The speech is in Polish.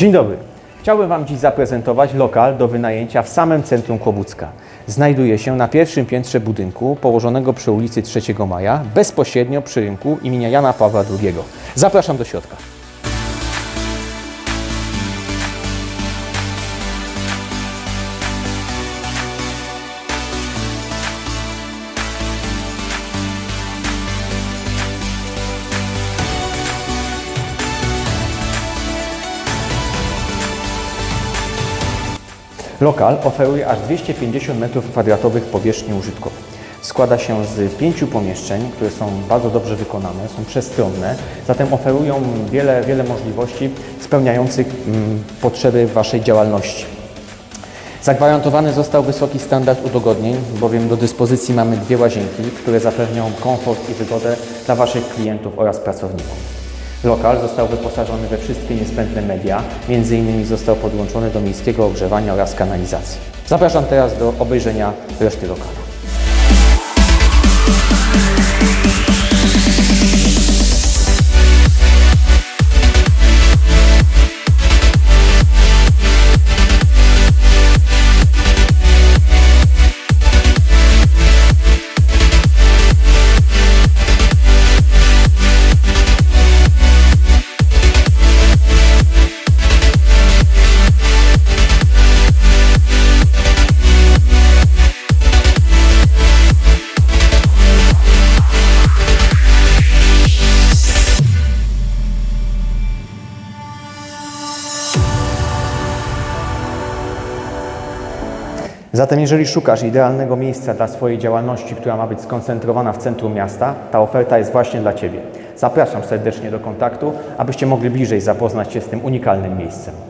Dzień dobry. Chciałbym Wam dziś zaprezentować lokal do wynajęcia w samym centrum Kłobucka. Znajduje się na pierwszym piętrze budynku położonego przy ulicy 3 Maja, bezpośrednio przy rynku imienia Jana Pawła II. Zapraszam do środka. Lokal oferuje aż 250 m2 powierzchni użytkowej. Składa się z pięciu pomieszczeń, które są bardzo dobrze wykonane, są przestronne, zatem oferują wiele, wiele możliwości spełniających mm, potrzeby Waszej działalności. Zagwarantowany został wysoki standard udogodnień, bowiem do dyspozycji mamy dwie łazienki, które zapewnią komfort i wygodę dla Waszych klientów oraz pracowników. Lokal został wyposażony we wszystkie niezbędne media, innymi został podłączony do miejskiego ogrzewania oraz kanalizacji. Zapraszam teraz do obejrzenia reszty lokalu. Zatem jeżeli szukasz idealnego miejsca dla swojej działalności, która ma być skoncentrowana w centrum miasta, ta oferta jest właśnie dla Ciebie. Zapraszam serdecznie do kontaktu, abyście mogli bliżej zapoznać się z tym unikalnym miejscem.